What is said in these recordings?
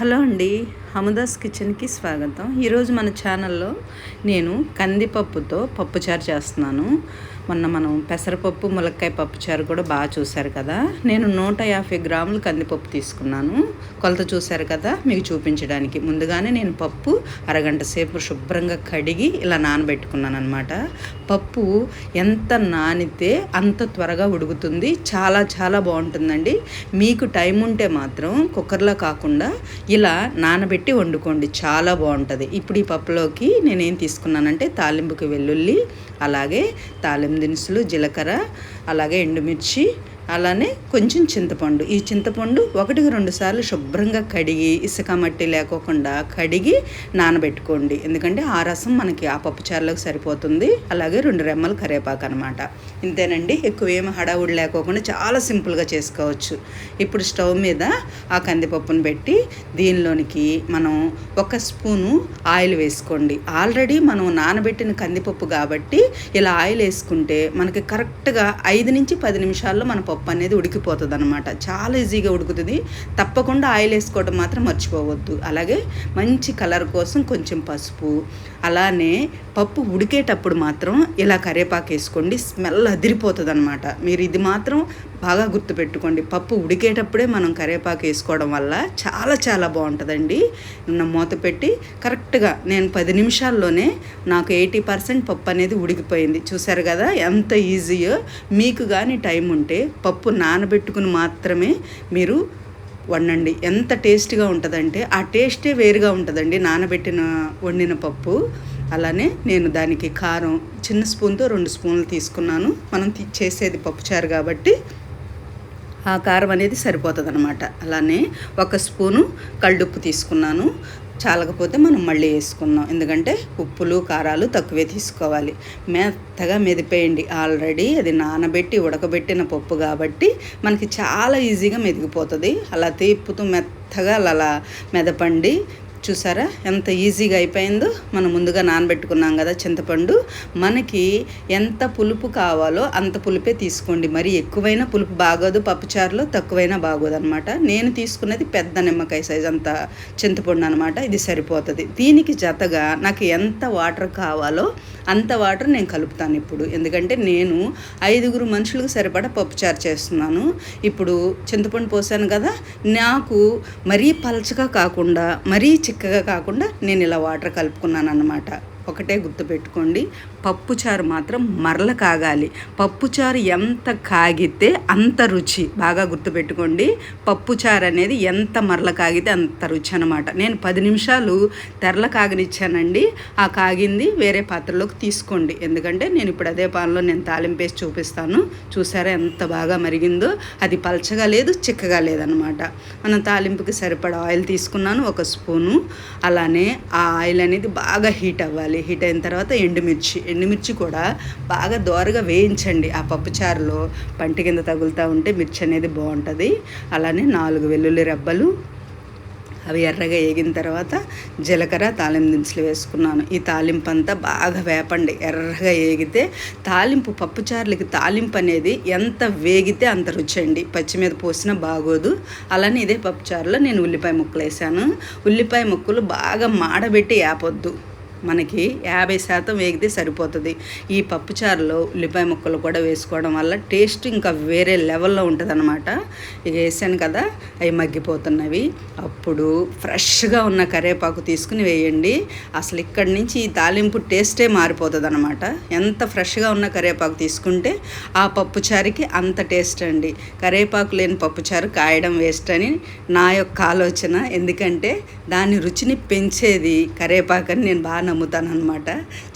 Hello అండి. హముదాస్ కిచెన్కి స్వాగతం. ఈరోజు మన ఛానల్లో నేను కందిపప్పుతో పప్పుచారు చేస్తున్నాను. మొన్న మనం పెసరపప్పు ములక్కాయ పప్పుచారు కూడా బాగా చూశారు కదా. నేను నూట యాభై గ్రాములు కందిపప్పు తీసుకున్నాను. కొలత చూశారు కదా మీకు చూపించడానికి. ముందుగానే నేను పప్పు అరగంట సేపు శుభ్రంగా కడిగి ఇలా నానబెట్టుకున్నాను అనమాట పప్పు ఎంత నానితే అంత త్వరగా ఉడుకుతుంది. చాలా చాలా బాగుంటుందండి. మీకు టైం ఉంటే మాత్రం కుక్కర్లో కాకుండా ఇలా నానబెట్టి పెట్టి వండుకోండి. చాలా బాగుంటుంది. ఇప్పుడు ఈ పప్పులోకి నేనేం తీసుకున్నానంటే తాలింపుకి వెల్లుల్లి అలాగే తాలింపు దినుసులు జీలకర్ర అలాగే ఎండుమిర్చి అలానే కొంచెం చింతపండు. ఈ చింతపండు ఒకటికి రెండు సార్లు శుభ్రంగా కడిగి ఇసుక మట్టి లేకోకుండా కడిగి నానబెట్టుకోండి. ఎందుకంటే ఆ రసం మనకి ఆ పప్పు చారులోకి సరిపోతుంది. అలాగే రెండు రెమ్మలు కరివేపాకు అనమాట ఇంతేనండి. ఎక్కువ ఏమి హడావుడి లేకోకుండా చాలా సింపుల్గా చేసుకోవచ్చు. ఇప్పుడు స్టవ్ మీద ఆ కందిపప్పును పెట్టి దీనిలోనికి మనం ఒక స్పూను ఆయిల్ వేసుకోండి. ఆల్రెడీ మనం నానబెట్టిన కందిపప్పు కాబట్టి ఇలా ఆయిల్ వేసుకుంటే మనకి కరెక్ట్గా ఐదు నుంచి పది నిమిషాల్లో మన పప్పు అనేది ఉడికిపోతుంది అనమాట చాలా ఈజీగా ఉడుకుతుంది. తప్పకుండా ఆయిల్ వేసుకోవడం మాత్రం మర్చిపోవద్దు. అలాగే మంచి కలర్ కోసం కొంచెం పసుపు అలానే పప్పు ఉడికేటప్పుడు మాత్రం ఇలా కరివేపాకు వేసుకోండి స్మెల్ అదిరిపోతుంది అనమాట మీరు ఇది మాత్రం బాగా గుర్తుపెట్టుకోండి. పప్పు ఉడికేటప్పుడే మనం కరివేపాకు వేసుకోవడం వల్ల చాలా చాలా బాగుంటుందండి. మూత పెట్టి కరెక్ట్గా నేను పది నిమిషాల్లోనే నాకు ఎయిటీ పర్సెంట్ పప్పు అనేది ఉడికిపోయింది. చూసారు కదా ఎంత ఈజీయో. మీకు కానీ టైం ఉంటే పప్పు నానబెట్టుకుని మాత్రమే మీరు వండండి. ఎంత టేస్ట్గా ఉంటుందంటే ఆ టేస్టే వేరుగా ఉంటుందండి నానబెట్టిన వండిన పప్పు. అలానే నేను దానికి కారం చిన్న స్పూన్తో రెండు స్పూన్లు తీసుకున్నాను. మనం చేసేది పప్పుచారు కాబట్టి ఆ కారం అనేది సరిపోతుంది అనమాట అలానే ఒక స్పూను కళ్ళుప్పు తీసుకున్నాను. చాలకపోతే మనం మళ్ళీ వేసుకున్నాం ఎందుకంటే ఉప్పులు కారాలు తక్కువే తీసుకోవాలి. మెత్తగా మెదిపేయండి. ఆల్రెడీ అది నానబెట్టి ఉడకబెట్టిన పప్పు కాబట్టి మనకి చాలా ఈజీగా మెదిగిపోతుంది. అలా తీపుతూ మెత్తగా అలా మెదపండి. చూసారా? ఎంత ఈజీగా అయిపోయిందో. మనం ముందుగా నానబెట్టుకున్నాం కదా చింతపండు. మనకి ఎంత పులుపు కావాలో అంత పులుపే తీసుకోండి. మరి ఎక్కువైనా పులుపు బాగోదు పప్పుచారులో తక్కువైనా బాగోదు అనమాట నేను తీసుకున్నది పెద్ద నిమ్మకాయ సైజ్ అంత చింతపండు అనమాట ఇది సరిపోతుంది. దీనికి జతగా నాకు ఎంత వాటర్ కావాలో అంత వాటర్ నేను కలుపుతాను ఇప్పుడు. ఎందుకంటే నేను ఐదుగురు మనుషులకు సరిపడా పప్పుచారు చేస్తున్నాను. ఇప్పుడు చింతపండు పోసాను కదా. నాకు మరీ పలచగా కాకుండా మరీ చిక్కగా కాకుండా నేను ఇలా వాటర్ కలుపుకున్నాను అనమాట ఒకటే గుర్తుపెట్టుకోండి. పప్పుచారు మాత్రం మరల కాగాలి. పప్పుచారు ఎంత కాగితే అంత రుచి. బాగా గుర్తుపెట్టుకోండి. పప్పుచారు అనేది ఎంత మరల కాగితే అంత రుచి అనమాట నేను పది నిమిషాలు తెరల కాగనిచ్చానండి. ఆ కాగింది వేరే పాత్రలోకి తీసుకోండి. ఎందుకంటే నేను ఇప్పుడు అదే పాలలో నేను తాలింపేసి చూపిస్తాను. చూసారా ఎంత బాగా మరిగిందో. అది పలచగా లేదు చిక్కగా లేదనమాట మనం తాలింపుకి సరిపడా ఆయిల్ తీసుకున్నాను ఒక స్పూను. అలానే ఆ ఆయిల్ అనేది బాగా హీట్ అవ్వాలి. హీట్ అయిన తర్వాత ఎండుమిర్చి. ఎండుమిర్చి కూడా బాగా దోరగా వేయించండి. ఆ పప్పుచారులో పంటి కింద తగులుతూ ఉంటే మిర్చి అనేది బాగుంటుంది. అలానే నాలుగు వెల్లుల్లి రెబ్బలు అవి ఎర్రగా వేగిన తర్వాత జీలకర్ర తాలింపు దినుసులు వేసుకున్నాను. ఈ తాలింపు అంతా బాగా వేపండి. ఎర్రగా వేగితే తాలింపు పప్పుచారులకి తాలింపు అనేది ఎంత వేగితే అంత రుచి అండి. పచ్చి మీద పోసినా బాగోదు. అలానే ఇదే పప్పుచారులో నేను ఉల్లిపాయ ముక్కలు వేసాను. ఉల్లిపాయ ముక్కలు బాగా మాడబెట్టి వేపొద్దు మనకి యాభై శాతం వేగితే సరిపోతుంది. ఈ పప్పుచారులో ఉల్లిపాయ ముక్కలు కూడా వేసుకోవడం వల్ల టేస్ట్ ఇంకా వేరే లెవెల్లో ఉంటుంది అనమాట ఇక వేసాను కదా అవి మగ్గిపోతున్నవి. అప్పుడు ఫ్రెష్గా ఉన్న కరివేపాకు తీసుకుని వేయండి. అసలు ఇక్కడి నుంచి ఈ తాలింపు టేస్టే మారిపోతుంది అనమాట ఎంత ఫ్రెష్గా ఉన్న కరివేపాకు తీసుకుంటే ఆ పప్పుచారుకి అంత టేస్ట్ అండి. కరివేపాకు లేని పప్పుచారు కాయడం వేస్ట్ అని నా యొక్క ఆలోచన. ఎందుకంటే దాని రుచిని పెంచేది కరివేపాకు అని నేను బాగా నమ్ముతాను అనమాట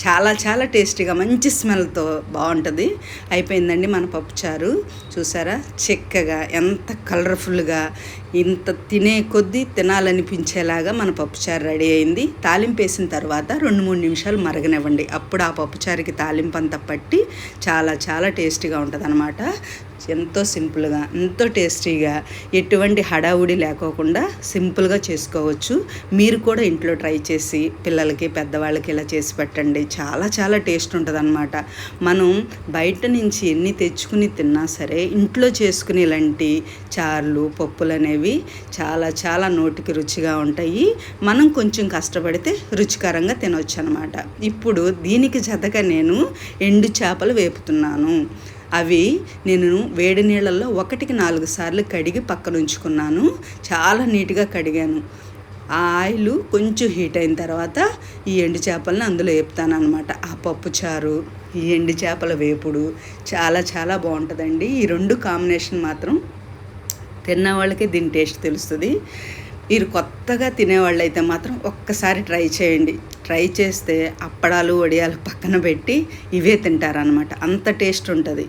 చాలా చాలా టేస్టీగా మంచి స్మెల్తో బాగుంటుంది అయిపోయిందండి మన పప్పుచారు. చూసారా? చక్కగా ఎంత కలర్ఫుల్గా ఇంత తినే కొద్దీ తినాలనిపించేలాగా మన పప్పుచారు రెడీ అయింది. తాలింపు వేసిన తర్వాత రెండు మూడు నిమిషాలు మరగనివ్వండి. అప్పుడు ఆ పప్పుచారుకి తాలింపు అంతా పట్టి చాలా చాలా టేస్టీగా ఉంటుంది అనమాట ఎంతో సింపుల్గా ఎంతో టేస్టీగా ఎటువంటి హడావుడి లేకోకుండా సింపుల్గా చేసుకోవచ్చు. మీరు కూడా ఇంట్లో ట్రై చేసి పిల్లలకి పెద్దవాళ్ళకి ఇలా చేసి పెట్టండి. చాలా చాలా టేస్ట్ ఉంటుంది అనమాట మనం బయట నుంచి ఎన్ని తెచ్చుకుని తిన్నా సరే ఇంట్లో చేసుకునే ఇలాంటి చారులు పప్పులు అనేవి చాలా చాలా నోటికి రుచిగా ఉంటాయి. మనం కొంచెం కష్టపడితే రుచికరంగా తినవచ్చు అనమాట ఇప్పుడు దీనికి జతగా నేను ఎండు చేపలు వేపుతున్నాను. అవి నేను వేడి నీళ్ళల్లో ఒకటికి నాలుగు సార్లు కడిగి పక్కన ఉంచుకున్నాను. చాలా నీట్గా కడిగాను. ఆ ఆయిల్ కొంచెం హీట్ అయిన తర్వాత ఈ ఎండు చేపలను అందులో వేపుతాను అనమాట ఆ పప్పు చారు ఈ ఎండు చేపల వేపుడు చాలా చాలా బాగుంటుందండి. ఈ రెండు కాంబినేషన్ మాత్రం తిన్న వాళ్ళకి దీని టేస్ట్ తెలుస్తుంది. మీరు కొత్తగా తినేవాళ్ళైతే మాత్రం ఒక్కసారి ట్రై చేయండి. ట్రై చేస్తే అప్పడాలు వడియాలు పక్కన పెట్టి ఇవే తింటారనమాట అంత టేస్ట్ ఉంటుంది.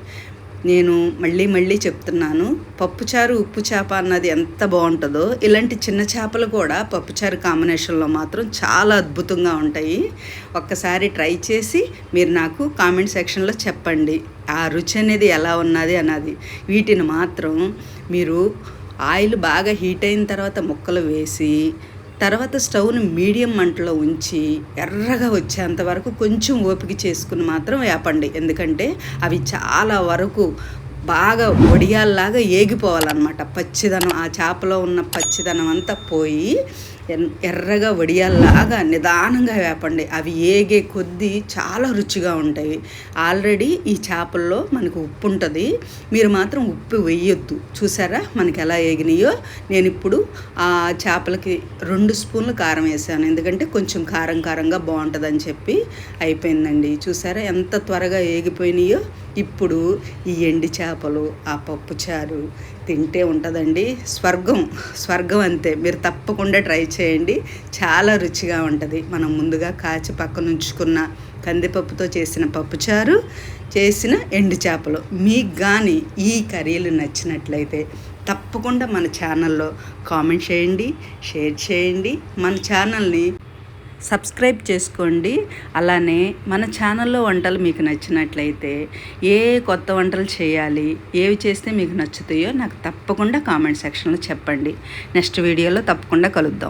నేను మళ్ళీ మళ్ళీ చెప్తున్నాను పప్పుచారు ఉప్పు చేప అన్నది ఎంత బాగుంటుందో ఇలాంటి చిన్న చేపలు కూడా పప్పుచారు కాంబినేషన్లో మాత్రం చాలా అద్భుతంగా ఉంటాయి. ఒక్కసారి ట్రై చేసి మీరు నాకు కామెంట్ సెక్షన్లో చెప్పండి. ఆ రుచి అనేది ఎలా ఉన్నది అన్నది. వీటిని మాత్రం మీరు ఆయిల్ బాగా హీట్ అయిన తర్వాత ముక్కలు వేసి తర్వాత స్టవ్ను మీడియం మంటలో ఉంచి ఎర్రగా వచ్చేంత వరకు కొంచెం ఓపిక చేసుకుని మాత్రం వేపండి. ఎందుకంటే అవి చాలా వరకు బాగా ఒడియాల్లాగా ఏగిపోవాలన్నమాట. పచ్చిదనం ఆ చేపలో ఉన్న పచ్చిదనం అంతా పోయి ఎర్రగా వడియాల్లాగా నిదానంగా వేపండి. అవి ఏగే కొద్దీ చాలా రుచిగా ఉంటాయి. ఆల్రెడీ ఈ చేపల్లో మనకు ఉప్పు ఉంటుంది మీరు మాత్రం ఉప్పు వేయొద్దు. చూసారా మనకి ఎలా ఏగినాయో? నేను ఇప్పుడు ఆ చేపలకి రెండు స్పూన్లు కారం వేసాను. ఎందుకంటే కొంచెం కారం కారంగా బాగుంటుందని చెప్పి అయిపోయిందండి. చూసారా ఎంత త్వరగా ఏగిపోయినాయో? ఇప్పుడు ఈ ఎండి చేపలు ఆ పప్పు చారు తింటే ఉంటుందండి. స్వర్గం స్వర్గం అంతే. మీరు తప్పకుండా ట్రై చేయండి. చాలా రుచిగా ఉంటుంది. మనం ముందుగా కాచి పక్కన ఉంచుకున్న కందిపప్పుతో చేసిన పప్పుచారు చేసిన ఎండు చేపలు. మీకు కానీ ఈ కర్రీలు నచ్చినట్లయితే తప్పకుండా మన ఛానల్లో కామెంట్ చేయండి షేర్ చేయండి. మన ఛానల్ని సబ్స్క్రైబ్ చేసుకోండి. అలానే మన ఛానల్లో వంటలు మీకు నచ్చినట్లయితే ఏ కొత్త వంటలు చేయాలి ఏవి చేస్తే మీకు నచ్చుతాయో నాకు తప్పకుండా కామెంట్ సెక్షన్లో చెప్పండి. నెక్స్ట్ వీడియోలో తప్పకుండా కలుద్దాం.